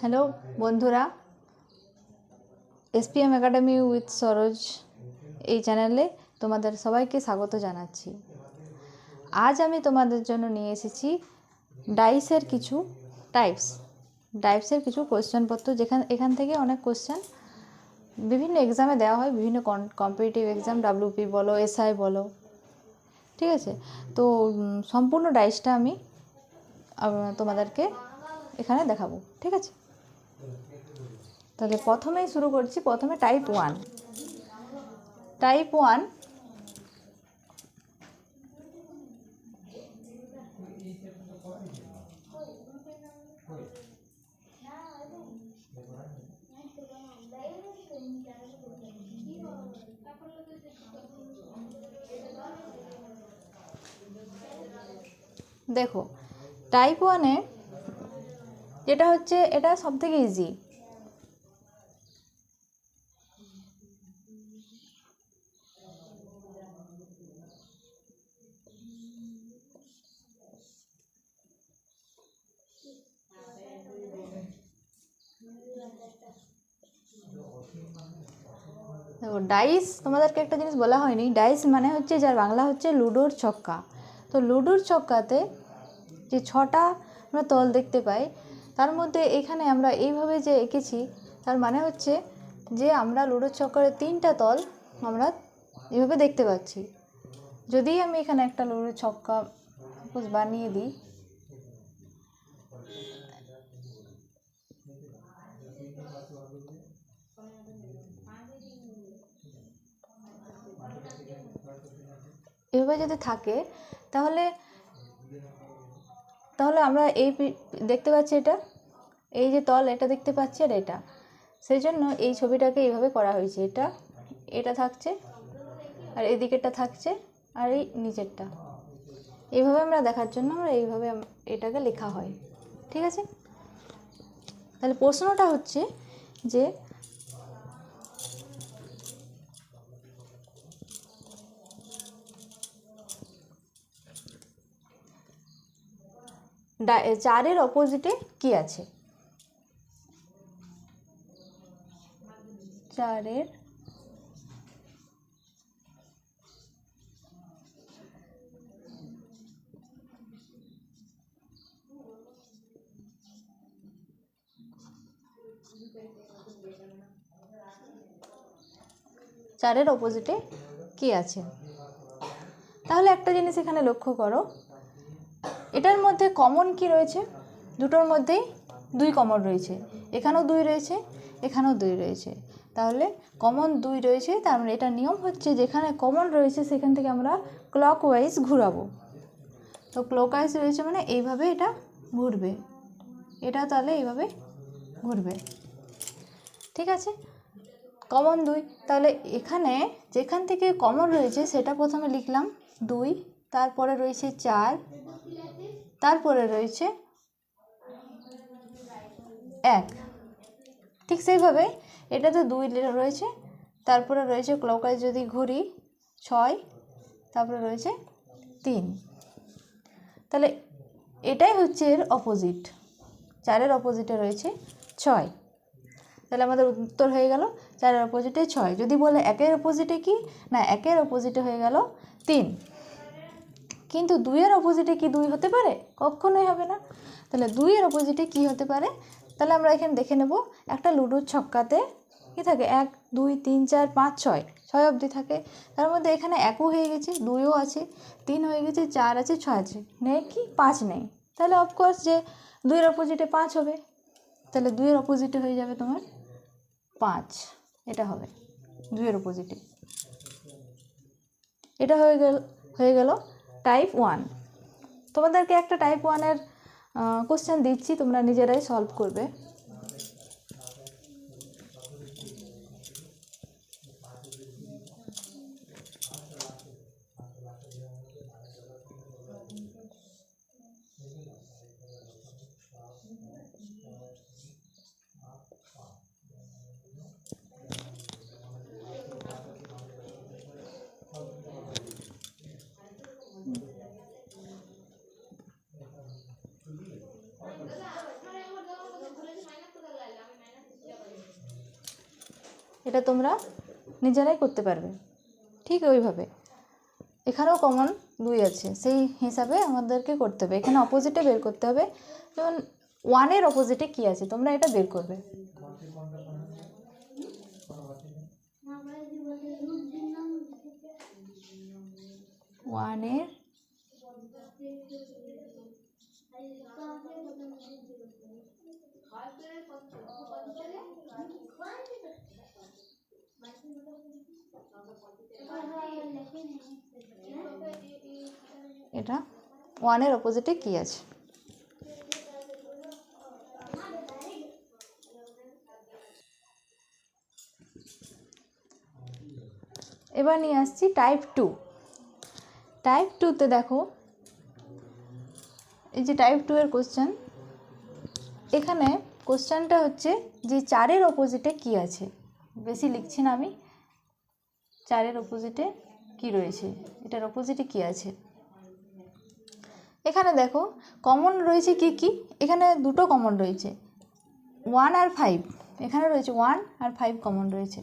Hello, বন্ধুরা। SPM academy with Saroj এই চ্যানেলে তোমাদের সবাইকে স্বাগত জানাচ্ছি। আজ আমি তোমাদের জন্য নিয়ে এসেছি ডাইসের কিছু টাইপস। ডাইপসের কিছু কোশ্চেনপত্র, যেখান, এখান থেকে অনেক কোশ্চেন। বিভিন্ন এক্সামে দেওয়া হয়, বিভিন্ন কম্পিটিটিভ এক্সাম, ডাব্লিউপি বলো, এসআই বলো। ঠিক আছে? তো সম্পূর্ণ ডাইসটা আমি তোমাদেরকে এখানে দেখাবো। ঠিক আছে? তাহলে প্রথমেই শুরু করছি, প্রথমে টাইপ ওয়ান টাইপ ওয়ান দেখো টাইপ ওয়ানে যেটা হচ্ছে, এটা সব থেকে ইজি দেখো ডাইস তোমাদেরকে একটা জিনিস বলা হয়নি। ডাইস মানে হচ্ছে যার বাংলা হচ্ছে লুডোর ছক্কা। তো লুডোর ছক্কাতে যে ছটা আমরা তল দেখতে পাই, তার মধ্যে এখানে আমরা এইভাবে যে এঁকেছি, তার মানে হচ্ছে যে আমরা লুডোর ছক্কারে তিনটা তল আমরা এভাবে দেখতে পাচ্ছি। যদি আমি এখানে একটা লুডোর ছক্কা বানিয়ে দিই এভাবে যদি থাকে, তাহলে তাহলে আমরা এই দেখতে পাচ্ছি এটা। এই যে তল, এটা দেখতে পাচ্ছি আর এটা। সেই জন্য এই ছবিটাকে এইভাবে করা হয়েছে। এটা এটা থাকছে, আর এদিকেরটা থাকছে, আর এই নিচেরটা। এইভাবে আমরা দেখার জন্য আমরা এইভাবে এটাকে লেখা হয়। ঠিক আছে? তাহলে প্রশ্নটা হচ্ছে যে চারের অপোজিটে কি আছে? চারের চারের অপোজিটে কি আছে? তাহলে একটা জিনিস এখানে লক্ষ্য করো। এটার মধ্যে কমন কি রয়েছে? দুটোর মধ্যেই দুই কমন রয়েছে। এখানেও দুই রয়েছে, এখানেও দুই রয়েছে। তাহলে কমন দুই রয়েছে, তার মানে এটা নিয়ম হচ্ছে যেখানে কমন রয়েছে সেখান থেকে আমরা ক্লক ওয়াইজ ঘুরাবো। তো ক্লক ওয়াইজ রয়েছে মানে এইভাবে এটা ঘুরবে। এটা তাহলে এইভাবে ঘুরবে। ঠিক আছে? কমন দুই। তাহলে এখানে যেখান থেকে কমন রয়েছে সেটা প্রথমে লিখলাম দুই, তারপরে রয়েছে চার তারপরে রয়েছে এক। ঠিক সেইভাবে এটাতে দুই রয়েছে, তারপরে রয়েছে ক্লকায় যদি ঘুরি ছয়, তারপরে রয়েছে তিন। তাহলে এটাই হচ্ছে এর অপোজিট চারের অপোজিটে রয়েছে ছয়। তাহলে আমাদের উত্তর হয়ে গেল চারের অপোজিটে ছয়। যদি বলে একের অপোজিটে কি? না, একের অপোজিটে হয়ে গেল তিন। কিন্তু দুইয়ের অপোজিটে কি দুই হতে পারে? কখনোই হবে না। তাহলে দুইয়ের অপোজিটে কি হতে পারে? তাহলে আমরা এখানে দেখে নেব, একটা লুডোর ছক্কাতে কি থাকে? এক, দুই, তিন, চার, পাঁচ, ছয় ছয় অবধি থাকে। তার মধ্যে এখানে একও হয়ে গেছে, দুইও আছে, তিন হয়ে গেছে, চার আছে, ছয় আছে। নেই কি? পাঁচ নেই। তাহলে অফকোর্স যে দুইয়ের অপোজিটে পাঁচ হবে। তাহলে দুইয়ের অপোজিটে হয়ে যাবে তোমার পাঁচ। এটা হবে। দুইয়ের অপোজিটে এটা হয়ে গেল হয়ে গেল টাইপ ওয়ান তোমাদেরকে একটা টাইপ ওয়ানের কোশ্চেন দিচ্ছি তোমরা নিজেরাই সলভ করবে। এটা তোমরা নিজেরাই করতে পারবে। ঠিক ওইভাবে। এখানেও কমন দুই আছে। সেই হিসাবে আমাদেরকে করতে হবে। এখানে অপোজিটে বের করতে হবে। যেমন ওয়ানের অপোজিটে কী আছে? তোমরা এটা বের করবে। ওয়ানের এটা ওয়ানের অপোজিটে কী আছে? এবার নিয়ে আসছি টাইপ টু। টাইপ টুতে দেখো এই যে টাইপ টু এর কোশ্চেন এখানে কোশ্চেনটা হচ্ছে যে চারের অপোজিটে কি আছে? বেশি লিখছি না আমি। চারের অপোজিটে কি রয়েছে? এটার অপোজিটে কি আছে? এখানে দেখো কমন রয়েছে কি কি? এখানে দুটো কমন রয়েছে। ওয়ান আর ফাইভ এখানে রয়েছে ওয়ান আর ফাইভ কমন রয়েছে।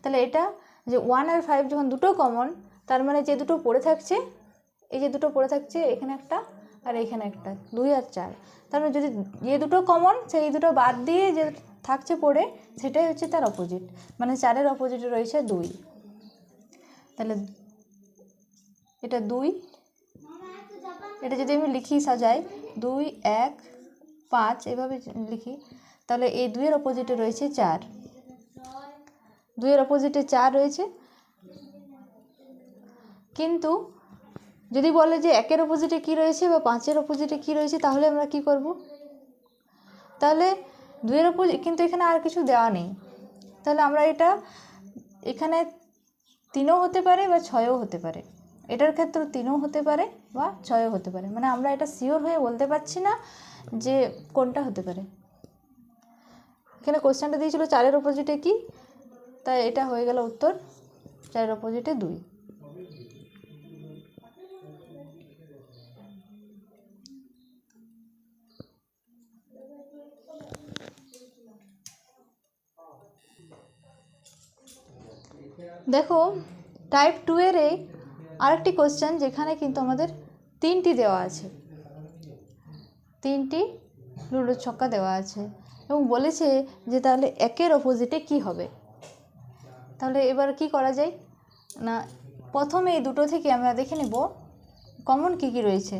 তাহলে এটা যে ওয়ান আর ফাইভ যখন দুটো কমন তার মানে যে দুটো পড়ে থাকছে, এই যে দুটো পড়ে থাকছে, এখানে একটা আর এখানে একটা, দুই আর চার। তার মানে যদি যে দুটো কমন সেই দুটো বাদ দিয়ে যে থাকছে পড়ে, সেটাই হচ্ছে তার অপোজিট মানে চারের অপোজিটে রয়েছে দুই। তাহলে এটা দুই, এটা যদি আমি লিখি সাজাই, দুই, এক, পাঁচ, এভাবে লিখি, তাহলে এই দুইয়ের অপোজিটে রয়েছে চার। দুইয়ের অপোজিটে চার রয়েছে। কিন্তু যদি বলে যে একের অপোজিটে কি রয়েছে বা পাঁচের অপোজিটে কি রয়েছে, তাহলে আমরা কি করব? তাহলে দুইয়ের অপোজিট কিন্তু এখানে আর কিছু দেওয়া নেই। তাহলে আমরা এটা, এখানে তিনও হতে পারে বা ছয়ও হতে পারে। এটার ক্ষেত্রে তিনও হতে পারে বা ছয়ও হতে পারে। মানে আমরা এটা শিওর হয়ে বলতে পারছি না যে কোনটা হতে পারে। এখানে কোশ্চেনটা দিয়েছিল চারের অপোজিটে কি? তাই এটা হয়ে গেল উত্তর, চারের অপোজিটে দুই। দেখো টাইপ টু এর এই আরেকটি কোশ্চেন যেখানে কিন্তু আমাদের তিনটি দেওয়া আছে। তিনটি লুডো ছক্কা দেওয়া আছে এবং বলেছে যে তাহলে একের অপোজিটে কি হবে? তাহলে এবার কি করা যায়? না, প্রথমে এই দুটো থেকে আমরা দেখে নেব কমন কী কী রয়েছে।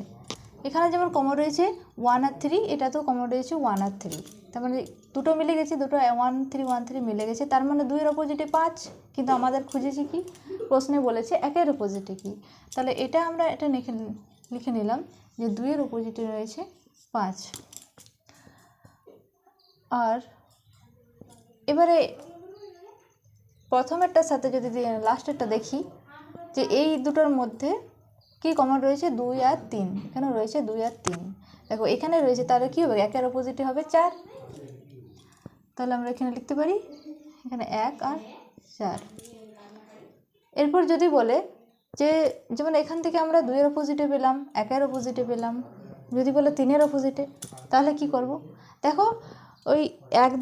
এখানে যেমন কমন রয়েছে ওয়ান আর থ্রি এটা তো কমন রয়েছে ওয়ান আর থ্রি তার মানে দুটো মিলে গেছে, দুটো ওয়ান থ্রি ওয়ান থ্রি মিলে গেছে। তার মানে দুইয়ের অপোজিটে পাঁচ। কিন্তু আমাদের খুঁজেছি কি? প্রশ্নে বলেছে একের অপোজিটে কি? তাহলে এটা আমরা এটা লিখে লিখে নিলাম যে দুইয়ের অপোজিটে রয়েছে পাঁচ। আর এবারে প্রথমেরটার সাথে যদি লাস্টেরটা দেখি যে এই দুটোর মধ্যে কি কমন রয়েছে? দুই আর তিন। এখানে রয়েছে দুই আর তিন। দেখো, এখানে রয়েছে তাহলে কী হবে? একের অপোজিটে হবে চার। তাহলে আমরা এখানে লিখতে পারি এখানে এক আর চার এরপর যদি বলে যে, যেমন এখান থেকে আমরা দুইয়ের অপোজিটে পেলাম, একের অপোজিটে পেলাম, যদি বলে তিনের অপোজিটে তাহলে কি করব? দেখো, ওই এক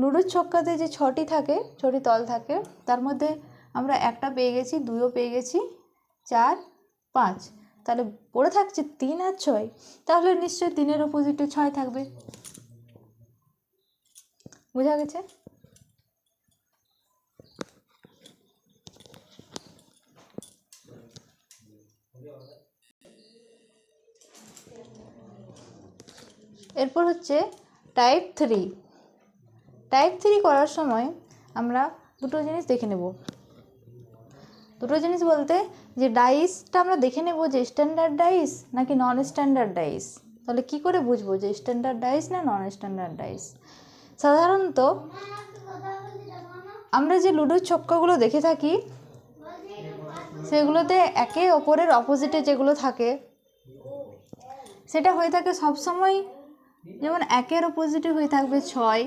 লুডোর ছক্কাতে যে ছটি থাকে, ছটি তল থাকে, তার মধ্যে আমরা একটা পেয়ে গেছি, দুইও পেয়ে গেছি, চার, পাঁচ। তাহলে পড়ে থাকছে তিন আর ছয়। তাহলে নিশ্চয়ই তিনের অপোজিটে ছয় থাকবে। বোঝা গেছে? এরপর হচ্ছে টাইপ থ্রি টাইপ থ্রি করার সময় আমরা দুটো জিনিস দেখে নেব। দুটো জিনিস বলতে যে ডাইসটা আমরা দেখে নেব যে স্ট্যান্ডার্ড ডাইস নাকি নন স্ট্যান্ডার্ড ডাইস তাহলে কি করে বুঝব যে স্ট্যান্ডার্ড ডাইস না নন স্ট্যান্ডার্ড ডাইস সাধারণত আমরা যে লুডোর ছক্কাগুলো দেখে থাকি, সেগুলোতে একে অপরের অপোজিটে যেগুলো থাকে, সেটা হয়ে থাকে সবসময় যেমন একের অপোজিটে হয়ে থাকবে ছয়।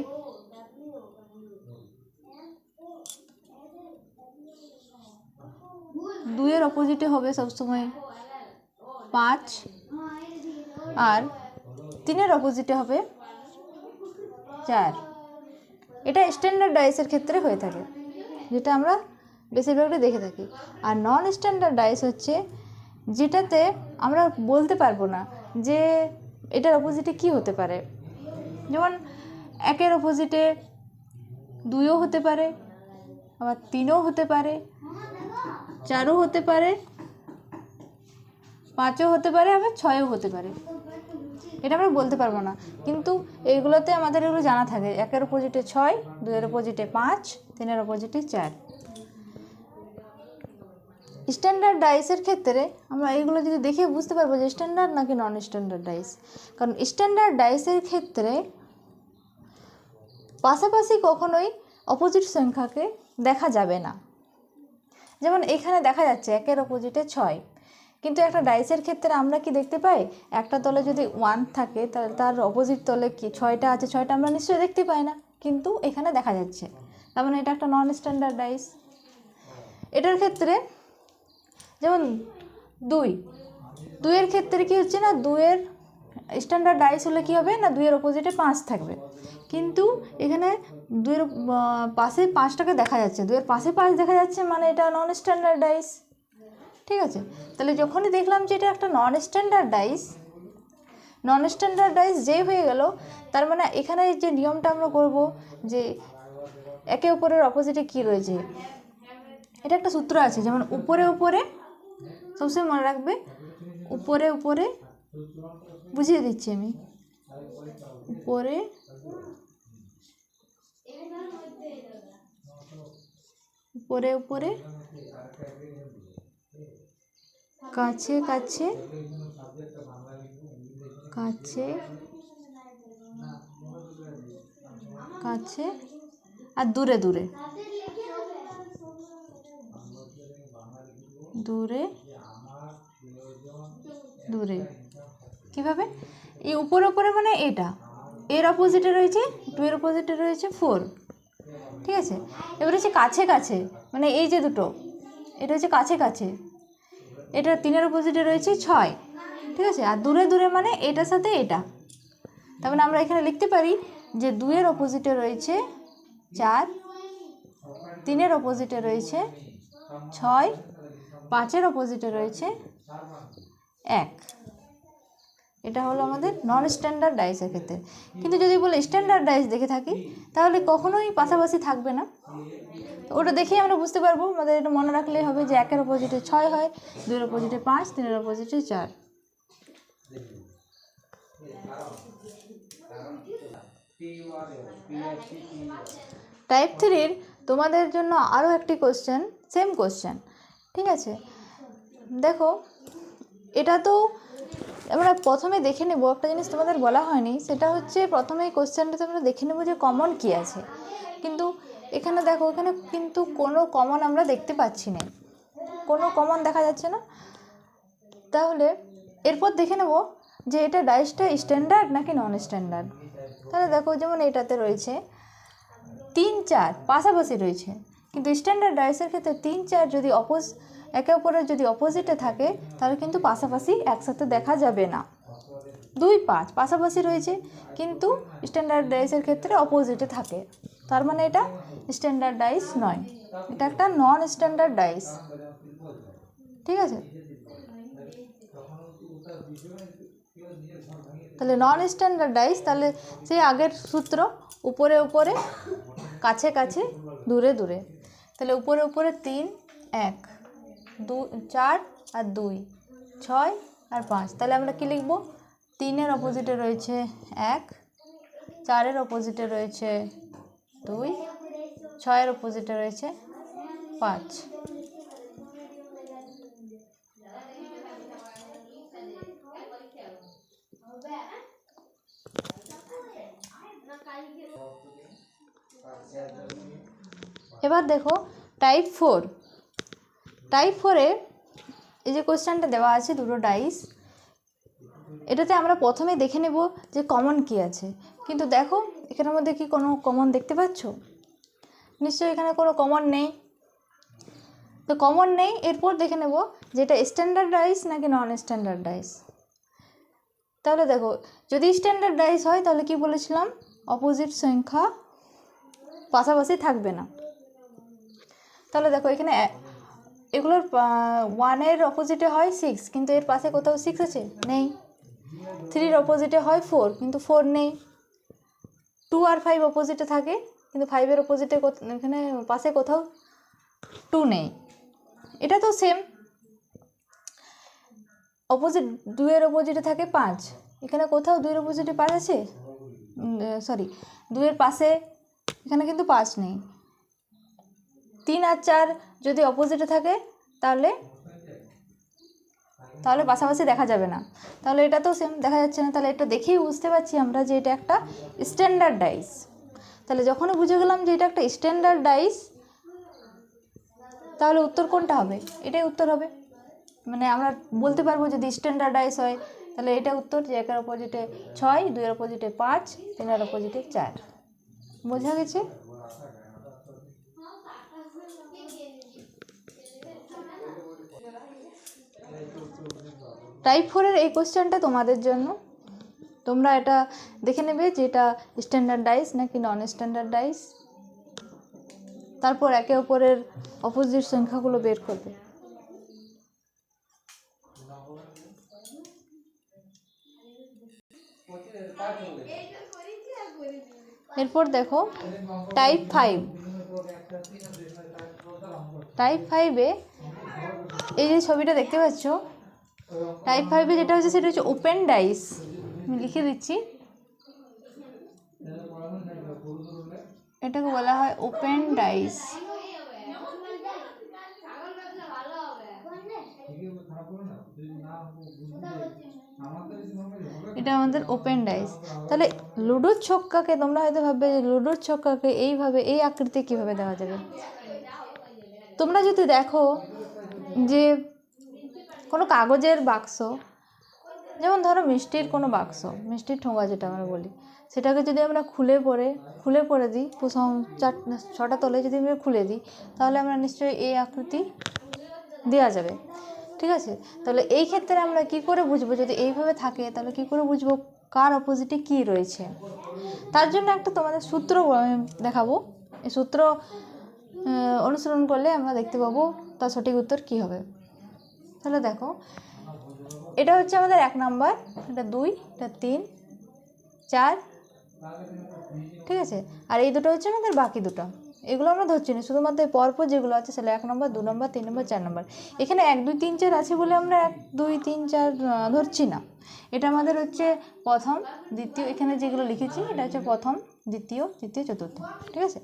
দুইয়ের অপোজিটে হবে সবসময় পাঁচ। আর তিনের অপোজিটে হবে চার। এটা স্ট্যান্ডার্ড ডাইসের ক্ষেত্রে হয়ে থাকে, যেটা আমরা বেশিরভাগটা দেখে থাকি। আর নন স্ট্যান্ডার্ড ডাইস হচ্ছে যেটাতে আমরা বলতে পারব না যে এটার অপোজিটে কি হতে পারে? যেমন একের অপোজিটে দুইও হতে পারে, আবার তিনও হতে পারে, চারও হতে পারে, পাঁচও হতে পারে, আবার ছয়ও হতে পারে। এটা আমরা বলতে পারব না। কিন্তু এইগুলোতে আমাদের এগুলো জানা থাকে। একের অপোজিটে ছয়, দুইয়ের অপোজিটে পাঁচ, তিনের অপোজিটে চার। স্ট্যান্ডার্ড ডাইসের ক্ষেত্রে আমরা এইগুলো যদি দেখে বুঝতে পারব যে স্ট্যান্ডার্ড নাকি নন স্ট্যান্ডার্ড ডাইস কারণ স্ট্যান্ডার্ড ডাইসের ক্ষেত্রে পাশাপাশি কখনোই অপোজিট সংখ্যাকে দেখা যাবে না। যেমন এখানে দেখা যাচ্ছে একের অপোজিটে ছয়। কিন্তু একটা ডাইসের ক্ষেত্রে আমরা কি দেখতে পাই? একটা তলে যদি ওয়ান থাকে, তাহলে তার অপোজিট তলে কি ছয়টা আছে? ছয়টা আমরা নিশ্চয়ই দেখতে পাই না। কিন্তু এখানে দেখা যাচ্ছে। তার মানে এটা একটা নন স্ট্যান্ডার্ড ডাইস এটার ক্ষেত্রে যেমন দুই। দুইয়ের ক্ষেত্রে কি হচ্ছে না, দুইয়ের স্ট্যান্ডার্ড ডাইস হলে কি হবে না, দুইয়ের অপোজিটে পাঁচ থাকবে। কিন্তু এখানে দুইয়ের পাশে পাঁচটাকে দেখা যাচ্ছে। দুইয়ের পাশে পাঁচ দেখা যাচ্ছে মানে এটা নন স্ট্যান্ডার্ড ডাইস ঠিক আছে? তাহলে যখনই দেখলাম যে এটা একটা non standard dice non standard dice যেই হয়ে গেল, তার মানে এখানে যে নিয়মটা আমরা করব যে একে অপরের অপোজিটে কি রয়েছে, এটা একটা সূত্র আছে। যেমন উপরে উপরে সবসময় মনে রাখবে উপরে উপরে বুঝিয়ে দিচ্ছি আমি উপরে উপরে উপরে কাছে কাছে কাছে কাছে আর দূরে দূরে দূরে দূরে। কীভাবে? এই উপরে উপরে মানে এটা। এর অপোজিটে রয়েছে টু এর অপোজিটে রয়েছে ফোর ঠিক আছে? এবার হচ্ছে কাছে কাছে মানে এই যে দুটো, এটা হচ্ছে কাছে কাছে। এটা তিনের অপোজিটে রয়েছে, ছয়। ঠিক আছে? আর দূরে দূরে মানে এটার সাথে এটা। তার মানে আমরা এখানে লিখতে পারি যে দুয়ের অপোজিটে রয়েছে চার, তিনের অপোজিটে রয়েছে ছয় পাঁচের অপোজিটে রয়েছে এক। এটা হলো আমাদের নন স্ট্যান্ডার্ড ডাইসের ক্ষেত্রে। কিন্তু যদি বলে স্ট্যান্ডার্ড ডাইস দেখে থাকি, তাহলে কখনোই পাশাপাশি থাকবে না। তো ওটা দেখেই আমরা বুঝতে পারব। আমাদের এটা মনে রাখলেই হবে যে একের অপোজিটে ছয় হয়, দুইয়ের অপোজিটে পাঁচ, তিনের অপোজিটে চার। টাইপ থ্রির তোমাদের জন্য আরও একটি কোশ্চেন সেম কোশ্চেন ঠিক আছে? দেখো, এটা তো আমরা প্রথমে দেখে নেব, একটা জিনিস তোমাদের বলা হয়নি, সেটা হচ্ছে প্রথমে এই কোশ্চেনটাতে আমরা দেখে নেব যে কমন কী আছে। কিন্তু এখানে দেখো, এখানে কিন্তু কোনো কমন আমরা দেখতে পাচ্ছি না। কোনো কমন দেখা যাচ্ছে না। তাহলে এরপর দেখে নেব যে এটা ডাইসটা স্ট্যান্ডার্ড নাকি নন স্ট্যান্ডার্ড তাহলে দেখো, যেমন এটাতে রয়েছে, তিন চার, পাশাপাশি রয়েছে। কিন্তু স্ট্যান্ডার্ড ডাইসের ক্ষেত্রে তিন চার যদি অপোজ একে অপরের যদি অপোজিটে থাকে, তাহলে কিন্তু পাশাপাশি একসাথে দেখা যাবে না। দুই পাঁচ, পাশাপাশি রয়েছে, কিন্তু স্ট্যান্ডার্ড ডাইসের ক্ষেত্রে অপোজিটে থাকে। তার মানে এটা স্ট্যান্ডার্ড ডাইস নয়। এটা একটা নন স্ট্যান্ডার্ড ডাইস ঠিক আছে? তাহলে নন স্ট্যান্ডার্ড ডাইস তাহলে সেই আগের সূত্র উপরে উপরে, কাছে কাছে, দূরে দূরে। তাহলে উপরে উপরে তিন, এক, দু, চার আর দুই, ছয় আর পাঁচ। তাহলে আমরা কি লিখব? তিনের অপোজিটে রয়েছে এক, চারের অপোজিটে রয়েছে দুই, ছয়ের অপোজিটে রয়েছে পাঁচ। এবার দেখো টাইপ ফোর টাইপ ফোরে এই যে কোশ্চেনটা দেওয়া আছে দুটো ডাইস এটাতে আমরা প্রথমে দেখে নেব যে কমন কি আছে। কিন্তু দেখো, এখানের মধ্যে কি কোনো কমন দেখতে পাচ্ছ? নিশ্চয়ই এখানে কোনো কমন নেই। তো কমন নেই, এরপর দেখে নেব যে এটা স্ট্যান্ডার্ড ডাইস নাকি নন স্ট্যান্ডার্ড ডাইস তাহলে দেখো, যদি স্ট্যান্ডার্ড ডাইস হয়, তাহলে কি বলেছিলাম? অপোজিট সংখ্যা পাশাপাশি থাকবে না। তাহলে দেখো এখানে, এগুলোর ওয়ানের অপোজিটে হয় সিক্স কিন্তু এর পাশে কোথাও সিক্স আছে? নেই। থ্রির অপোজিটে হয় ফোর কিন্তু ফোর নেই। টু আর ফাইভ অপোজিটে থাকে, কিন্তু ফাইভের অপোজিটে এখানে পাশে কোথাও টু নেই। এটা তো সেম অপোজিট দুইয়ের অপোজিটে থাকে পাঁচ। এখানে কোথাও দুইয়ের অপোজিটে পাঁচ আছে? সরি দুইয়ের পাশে, এখানে কিন্তু পাঁচ নেই। তিন আর চার যদি অপোজিটে থাকে, তাহলে তাহলে পাশাপাশি দেখা যাবে না। তাহলে এটা তো সেম দেখা যাচ্ছে না। তাহলে এটা দেখেই বুঝতে পারছি আমরা যে এটা একটা স্ট্যান্ডার্ড ডাইস তাহলে যখনই বুঝে গেলাম যে এটা একটা স্ট্যান্ডার্ড ডাইস তাহলে উত্তর কোনটা হবে? এটাই উত্তর হবে। মানে আমরা বলতে পারব যদি স্ট্যান্ডার্ড ডাইস হয়, তাহলে এটা উত্তর যে একের অপোজিটে ছয়, দুইয়ের অপোজিটে পাঁচ, তিনের অপোজিটে চার। বোঝা গেছে? টাইপ ফোরের এই কোশ্চেনটা তোমাদের জন্য। তোমরা এটা দেখে নেবে যে এটা স্ট্যান্ডার্ড ডাইস নাকি নন স্ট্যান্ডার্ড ডাইস তারপর একে অপরের অপোজিট সংখ্যাগুলো বের করবে। এরপর দেখো টাইপ ফাইভ টাইপ ফাইভে এই যে ছবিটা দেখতে পাচ্ছ টাইপ ফাইভে যেটা হচ্ছে সেটা হচ্ছে ওপেন ডাইস আমি লিখে দিচ্ছি। এটাকে বলা হয় ওপেন ডাইস এটা আমাদের ওপেন ডাইস তাহলে লুডোর ছক্কাকে তোমরা হয়তো ভাববে যে লুডোর ছক্কাকে এইভাবে, এই আকৃতি কীভাবে দেওয়া যাবে? তোমরা যদি দেখো যে কোনো কাগজের বাক্স, যেমন ধরো মিষ্টির কোনো বাক্স, মিষ্টির ঠোঙা যেটা আমরা বলি, সেটাকে যদি আমরা খুলে পরে খুলে পরে দিই চার, ছটা তলে যদি আমরা খুলে দিই, তাহলে আমরা নিশ্চয়ই এই আকৃতি দেওয়া যাবে। ঠিক আছে? তাহলে এই ক্ষেত্রে আমরা কি করে বুঝব যদি এইভাবে থাকে, তাহলে কি করে বুঝব কার অপোজিটে কি রয়েছে? তার জন্য একটা তোমাদের সূত্র দেখাবো। এই সূত্র অনুসরণ করলে আমরা দেখতে পাবো তার সঠিক উত্তর কি হবে? তাহলে দেখো, এটা হচ্ছে আমাদের এক নাম্বার, এটা দুই, এটা তিন, চার, ঠিক আছে? আর এই দুটো হচ্ছে আমাদের বাকি দুটো। এগুলো আমরা ধরছি না, শুধুমাত্র এই পরপর যেগুলো আছে, সেগুলো এক নম্বর, দু নম্বর, তিন নম্বর, চার নম্বর। এখানে এক, দুই, তিন, চার আছে বলে আমরা এক, দুই, তিন, চার ধরছি না। এটা আমাদের হচ্ছে প্রথম, দ্বিতীয়, এখানে যেগুলো লিখেছি, এটা হচ্ছে প্রথম, দ্বিতীয়, তৃতীয়, চতুর্থ, ঠিক আছে?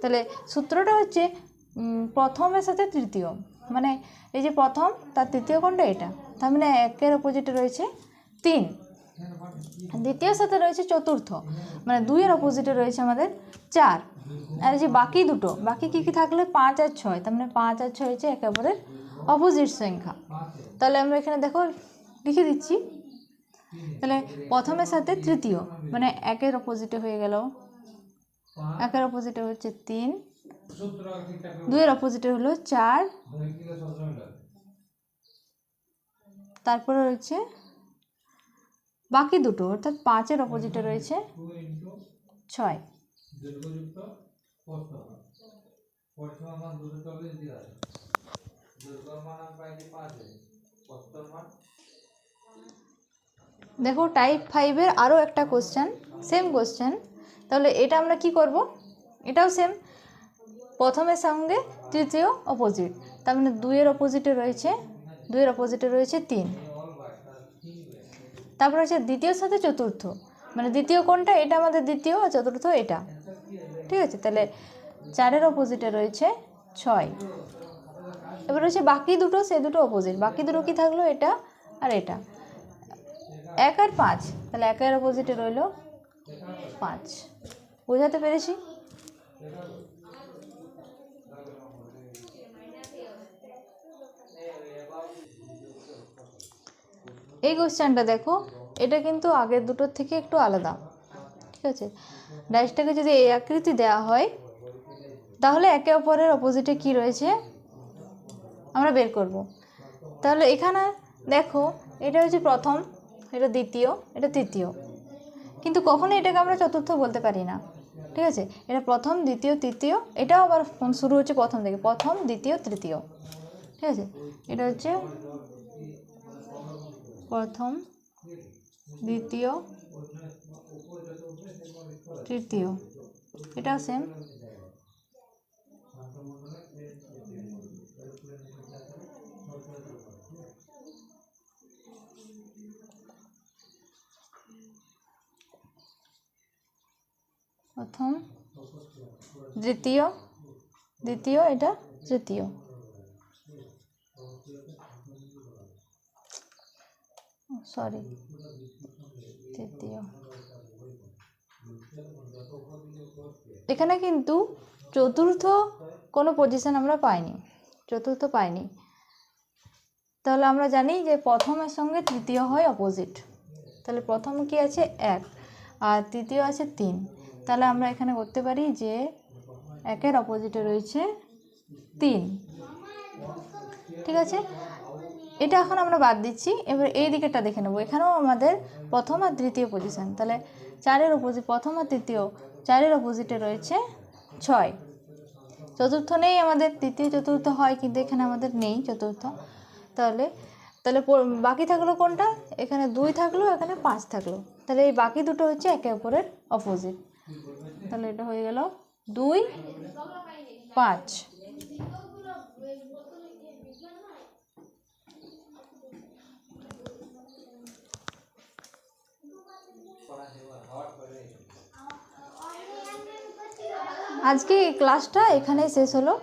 তাহলে সূত্রটা হচ্ছে প্রথমের সাথে তৃতীয়। মানে এই যে প্রথম, তার তৃতীয় কোণটা এটা। তার মানে একের অপোজিটে রয়েছে তিন। দ্বিতীয় সাথে রয়েছে চতুর্থ। মানে দুইয়ের অপোজিটে রয়েছে আমাদের চার। আর যে বাকি দুটো, বাকি কী কী থাকলে পাঁচ আর ছয়? তার মানে পাঁচ আর ছয় হচ্ছে একেবারে অপোজিট সংখ্যা। তাহলে আমরা এখানে দেখো, লিখে দিচ্ছি। তাহলে প্রথমের সাথে তৃতীয়। মানে একের অপোজিটে হয়ে গেল। একের অপোজিটে হচ্ছে তিন। দুইয়ের অপোজিটে হলো চার। তারপরে রয়েছে বাকি দুটো অর্থাৎ পাঁচের অপোজিটে রয়েছে ছয়। দেখো টাইপ ফাইভের আরও একটা কোশ্চেন সেম কোশ্চেন তাহলে এটা আমরা কি করব? এটাও সেম প্রথমের সঙ্গে তৃতীয় অপোজিট তার মানে দুইয়ের অপোজিটে রয়েছে, দুইয়ের অপোজিটে রয়েছে তিন। তারপর হচ্ছে দ্বিতীয়র সাথে চতুর্থ। মানে দ্বিতীয় কোনটা এটা আমাদের দ্বিতীয় আর চতুর্থ এটা। ঠিক আছে? তাহলে চারের অপোজিটে রয়েছে ছয়। এবার হচ্ছে বাকি দুটো, সে দুটো অপোজিট বাকি দুটো কি থাকল? এটা আর এটা। এক আর পাঁচ। তাহলে একের অপোজিটে রইল পাঁচ। বোঝাতে পেরেছি? এই কোশ্চেনটা দেখো, এটা কিন্তু আগের দুটোর থেকে একটু আলাদা, ঠিক আছে? ডাইসটাকে যদি এই আকৃতি দেওয়া হয়, তাহলে একে অপরের অপোজিটে কি রয়েছে? আমরা বের করব। তাহলে এখানে দেখো, এটা হচ্ছে প্রথম, এটা দ্বিতীয়, এটা তৃতীয়। কিন্তু কখনোই এটাকে আমরা চতুর্থ বলতে পারি না, ঠিক আছে? এটা প্রথম, দ্বিতীয়, তৃতীয়, এটাও আবার শুরু হচ্ছে প্রথম থেকে, প্রথম, দ্বিতীয়, তৃতীয়, ঠিক আছে? এটা হচ্ছে প্রথম দ্বিতীয় তৃতীয়। এটা সেম প্রথম দ্বিতীয়। দ্বিতীয় এটা তৃতীয়। সরি, তৃতীয়। এখানে কিন্তু চতুর্থ কোনো পজিশন আমরা পাইনি, চতুর্থ পাইনি। তাহলে আমরা জানি যে প্রথমের সঙ্গে তৃতীয় হয় অপোজিট তাহলে প্রথম কি আছে? এক। আর তৃতীয় আছে তিন। তাহলে আমরা এখানে করতে পারি যে একের অপোজিটে রয়েছে তিন। ঠিক আছে? এটা এখন আমরা বাদ দিচ্ছি। এবার এই দিকেরটা দেখে নেব। এখানেও আমাদের প্রথম আর তৃতীয় পজিশন তাহলে চারের অপোজিট প্রথম আর তৃতীয়। চারের অপোজিটে রয়েছে ছয়। চতুর্থ নেই আমাদের। তৃতীয়, চতুর্থ হয় কিন্তু এখানে আমাদের নেই চতুর্থ। তাহলে তাহলে বাকি থাকল কোনটা? এখানে দুই থাকল, এখানে পাঁচ থাকল। তাহলে এই বাকি দুটো হচ্ছে একে অপরের অপোজিট তাহলে এটা হয়ে গেল দুই, পাঁচ। আজকে ক্লাসটা এখানেই শেষ হলো।